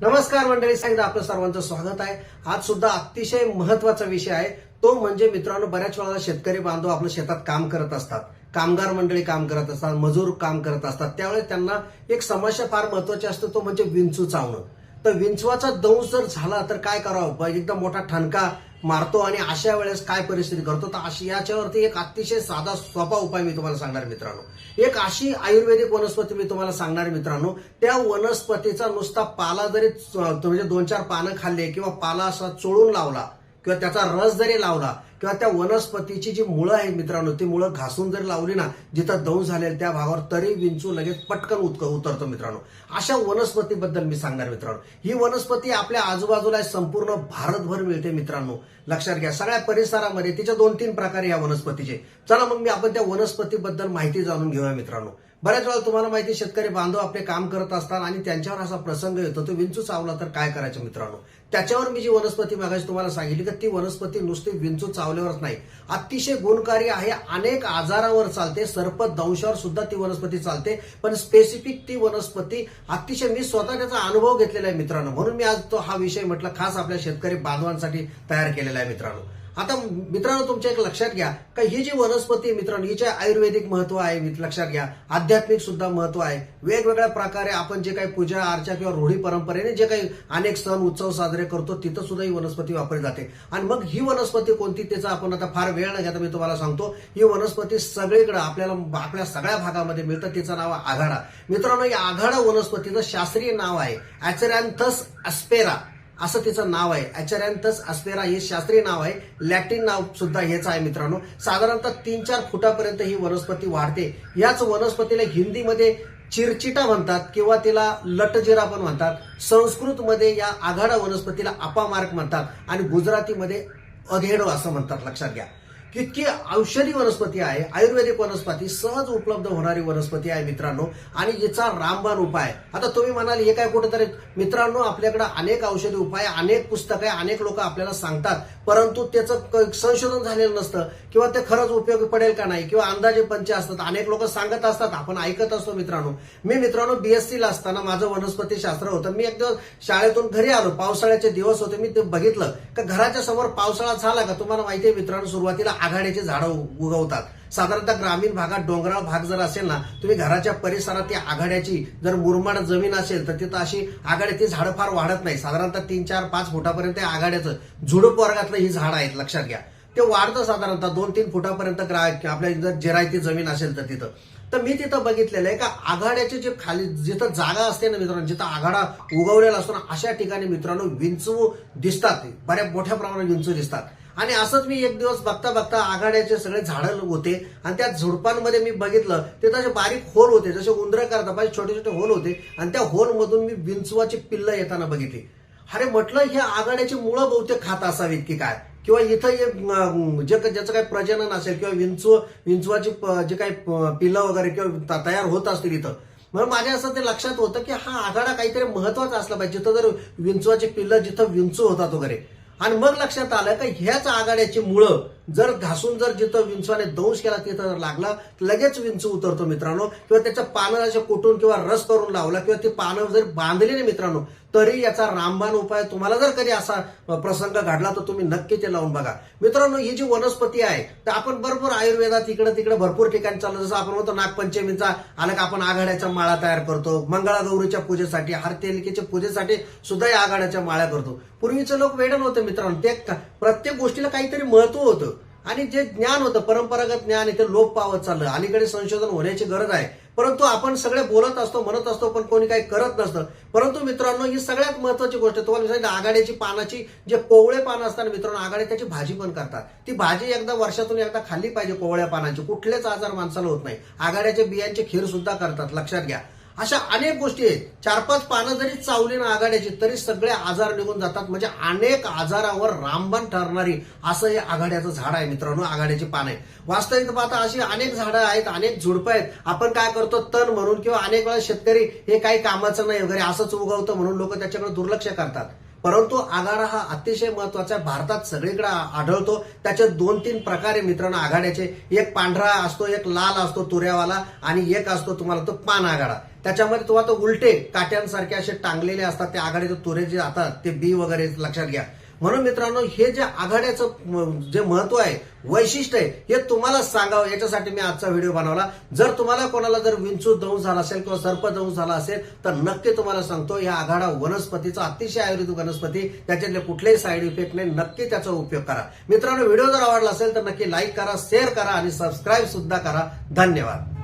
नमस्कार मंडळी सांगितलं आपलं सर्वांचं स्वागत आहे. आज सुद्धा अतिशय महत्त्वाचा विषय आहे. तो म्हणजे मित्रांनो बऱ्याच वेळा शेतकरी बांधव आपल्या शेतात काम करत असतात. कामगार मंडळी काम करत असतात मजूर काम करत असतात. त्यावेळेस त्यांना एक समस्या फार महत्वाची असते तो म्हणजे विंचू चावणं. तर विंचवाचा दंश जर झाला तर काय करावं? एकदम मोठा ठणका मारतो आणि अशा वेळेस काय परिस्थिती करतो? तर अशी याच्यावरती एक अतिशय साधा सोपा उपाय मी तुम्हाला सांगणार मित्रांनो. एक अशी आयुर्वेदिक वनस्पती मी तुम्हाला सांगणार मित्रांनो. त्या वनस्पतीचा नुसता पाला जरी म्हणजे दोन चार पानं खाल्ले किंवा पाला असा चोळून लावला किंवा त्याचा रस जरी लावला किंवा त्या वनस्पतीची जी मुळं आहेत मित्रांनो ती मुळं घासून जरी लावली ना जिथं दंश झालेल त्या भागावर तरी विंचू लगेच पटकन उतक उतरतो मित्रांनो. अशा वनस्पतीबद्दल मी सांगणार मित्रांनो. ही वनस्पती आपल्या आजूबाजूला संपूर्ण भारतभर मिळते मित्रांनो. लक्षात घ्या सगळ्या परिसरामध्ये तिच्या दोन तीन प्रकार या वनस्पतीचे. चला मग मी आपण त्या वनस्पतीबद्दल माहिती जाणून घेऊया मित्रांनो. बऱ्याच वेळा तुम्हाला माहिती आहे, शेतकरी बांधव आपले काम करत असतात आणि त्यांच्यावर असा प्रसंग येतो तो विंचू चावला तर काय करायचं मित्रांनो? त्याच्यावर मी जी वनस्पती मागायची तुम्हाला सांगितली की ती वनस्पती नुसती विंचू चावल्यावरच नाही. अतिशय गुणकारी आहे अनेक आजारावर चालते सर्प दंशावर सुद्धा ती वनस्पती चालते पण स्पेसिफिक ती वनस्पती अतिशय मी स्वतः त्याचा अनुभव घेतलेला आहे मित्रांनो. म्हणून मी आज तो हा विषय म्हटलं खास आपल्या शेतकरी बांधवांसाठी तयार केलेला आहे मित्रांनो. आता मित्रांनो तुमच्या एक लक्षात घ्या. का ही जी वनस्पती मित्रांनो हिचे आयुर्वेदिक महत्त्व आहे लक्षात घ्या. आध्यात्मिक सुद्धा महत्त्व आहे. वेगवेगळ्या प्रकारे आपण जे काही पूजा अर्चा किंवा रूढी परंपरेने जे काही अनेक सण उत्सव साजरे करतो तिथं सुद्धा ही वनस्पती वापरली जाते. आणि मग ही वनस्पती कोणती त्याचा आपण आता फार वेळ न घेता मी तुम्हाला सांगतो. ही वनस्पती सगळीकडे आपल्याला आपल्या सगळ्या भागामध्ये मिळतं तिचं नाव आहे आघाडा. मित्रांनो या आघाडा वनस्पतीचं शास्त्रीय नाव आहे. ऍचरॅन्थस अस्पेरा असं तिचं नाव आहे. आचार्यांतच अस्पेरा हे शास्त्रीय नाव आहे. लॅटिन नाव सुद्धा हेच आहे मित्रांनो. साधारणतः तीन चार फुटापर्यंत ही वनस्पती वाढते. याच वनस्पतीला हिंदीमध्ये चिरचिटा म्हणतात किंवा तिला लटजिरा पण म्हणतात. संस्कृतमध्ये या आघाडा वनस्पतीला अपामार्क म्हणतात आणि गुजरातीमध्ये अधेडो असं म्हणतात. लक्षात घ्या. कितकी औषधी वनस्पती आहे आयुर्वेदिक वनस्पती सहज उपलब्ध होणारी वनस्पती आहे मित्रांनो. आणि याचा रामबाण उपाय. आता तुम्ही म्हणाल हे काय कुठेतरी मित्रांनो आपल्याकडे अनेक औषधी उपाय अनेक पुस्तकं आहे अनेक लोक आपल्याला सांगतात. परंतु त्याचं संशोधन झालेलं नसतं किंवा ते खरंच उपयोगी पडेल का नाही किंवा अंदाजे पंच असतात. अनेक लोक सांगत असतात आपण ऐकत असतो मित्रांनो. मी मित्रांनो बीएससी ला असताना माझं वनस्पती शास्त्र होतं. मी एक दिवस शाळेतून घरी आलो. पावसाळ्याचे दिवस होते मी ते बघितलं. का घराच्या समोर पावसाळा झाला का? तुम्हाला माहिती आहे मित्रांनो सुरुवातीला आघाड्याचे झाडं उगवतात. साधारणतः ग्रामीण भागात डोंगराळ भाग जर असेल ना तुम्ही घराच्या परिसरात या आघाड्याची जर मुरमाड जमीन असेल तर तिथं अशी आघाड्याची झाडं फार वाढत नाही. साधारणतः तीन चार पाच फुटापर्यंत आघाड्याचं झुडूप वर्गातलं ही झाडं आहेत लक्षात घ्या. ते वाढतं साधारणतः दोन तीन फुटापर्यंत आपल्या जर जिरायती जमीन असेल तर तिथं. तर मी तिथं बघितलेलं आहे का आघाड्याचे जे खाली जिथं जागा असते ना मित्रांनो जिथं आघाडा उगवलेला असतो ना अशा ठिकाणी मित्रांनो विंचू दिसतात. बऱ्याच मोठ्या प्रमाणात विंचू दिसतात. आणि असंच मी एक दिवस बघता बघता आघाड्याचे सगळे झाडं होते आणि त्या झुडपांमध्ये मी बघितलं ते तसे बारीक होल होते जसे उंदरं करता पाहिजे छोटे छोटे होल होते. आणि त्या होल मधून मी विंचवाची पिल्लं येताना बघितली. अरे म्हटलं हे आघाड्याची मुळं बहुतेक खात असावीत की काय? किंवा इथं हे जे ज्याचं काही प्रजनन असेल किंवा विंचू विंचवाची प- जे काही पिल्लं वगैरे किंवा त- तयार होत असतील इथं. म्हणून माझ्या असं ते लक्षात होतं की हा आघाडा काहीतरी महत्त्वाचा असला पाहिजे. जिथं जर विंचवाची पिल्लं जिथं विंचू होतात वगैरे. आणि मग लक्षात आलं का ह्याच आघाड्याची मुळं जर घासून जर जिथं विंचवाने दंश केला तिथं जर लागला लगेच विंच उतरतो मित्रांनो. किंवा त्याच्या पानं असे कुटून किंवा रस करून लावला किंवा ती पानं जर बांधली ना मित्रांनो तरी याचा रामबाण उपाय तुम्हाला जर कधी असा प्रसंग घडला तर तुम्ही नक्की ते लावून बघा. मित्रांनो ही जी वनस्पती आहे तर आपण भरपूर आयुर्वेदात इकडे तिकडे भरपूर ठिकाणी चाललो जसं आपण म्हणतो नागपंचमीचा आला का आपण आघाड्याच्या माळा तयार करतो मंगळागौरीच्या पूजेसाठी हरतेलिकेच्या पूजेसाठी सुद्धा या आघाड्याच्या माळ्या करतो. पूर्वीचे लोक वेडन होते मित्रांनो. ते का- प्रत्येक गोष्टीला काहीतरी महत्त्व होतं. आणि जे ज्ञान होतं परंपरागत ज्ञान इथे लोप पावत चाललं. अलीकडे संशोधन होण्याची गरज आहे. परंतु आपण सगळे बोलत असतो म्हणत असतो पण कोणी काही करत नसतं. परंतु मित्रांनो ही सगळ्यात महत्वाची गोष्ट आहे. तुम्हाला मी सांगितलं आघाड्याची पानाची जे कोवळे पानं असतात मित्रांनो आघाडे त्याची भाजी पण करतात. ती भाजी एकदा वर्षातून एकदा खाल्ली पाहिजे कोवळ्या पानाची. कुठलेच आजार माणसाला होत नाही. आघाड्याच्या बियांचे खीर सुद्धा करतात. लक्षात घ्या. अशा अनेक गोष्टी आहेत. चार पाच पानं जरी चावली ना आघाड्याची तरी सगळे आजार निघून जातात. म्हणजे अनेक आजारावर रामबाण ठरणारी असं हे आघाड्याचं झाड आहे मित्रांनो. आघाड्याची पानं आहे वास्तविक पाहता अशी अनेक झाडं आहेत अनेक झुडपं आहेत. आपण काय करतो? तण म्हणून किंवा अनेक वेळा शेतकरी हे काही कामाचं नाही वगैरे असंच उगवतं म्हणून लोक त्याच्याकडे दुर्लक्ष करतात. परंतु आघाडा हा अतिशय महत्त्वाचा आहे. भारतात सगळीकडे आढळतो. त्याचे दोन तीन प्रकार आहे मित्रांनो. आघाड्याचे. एक पांढरा असतो एक लाल असतो तुऱ्यावाला आणि एक असतो तुम्हाला तो पान आघाडा. त्याच्यामध्ये तुम्हाला तो उलटे काट्यांसारखे असे टांगलेले असतात. ते आघाडीचे तुरे जे जातात ते बी वगैरे लक्षात घ्या. म्हणून मित्रांनो हे जे आघाड्याचं जे महत्त्व आहे वैशिष्ट्य आहे हे तुम्हाला सांगावं. याच्यासाठी मी आजचा व्हिडिओ बनवला. जर तुम्हाला कोणाला जर विंचू दंश झाला असेल किंवा सर्प दंश झाला असेल तर नक्की तुम्हाला सांगतो या आघाडा वनस्पतीचा अतिशय आयुर्वेदिक वनस्पती त्याच्यातले कुठलेही साईड इफेक्ट नाही. नक्की त्याचा उपयोग करा. मित्रांनो व्हिडिओ जर आवडला असेल तर नक्की लाईक करा शेअर करा आणि सबस्क्राईब सुद्धा करा. धन्यवाद.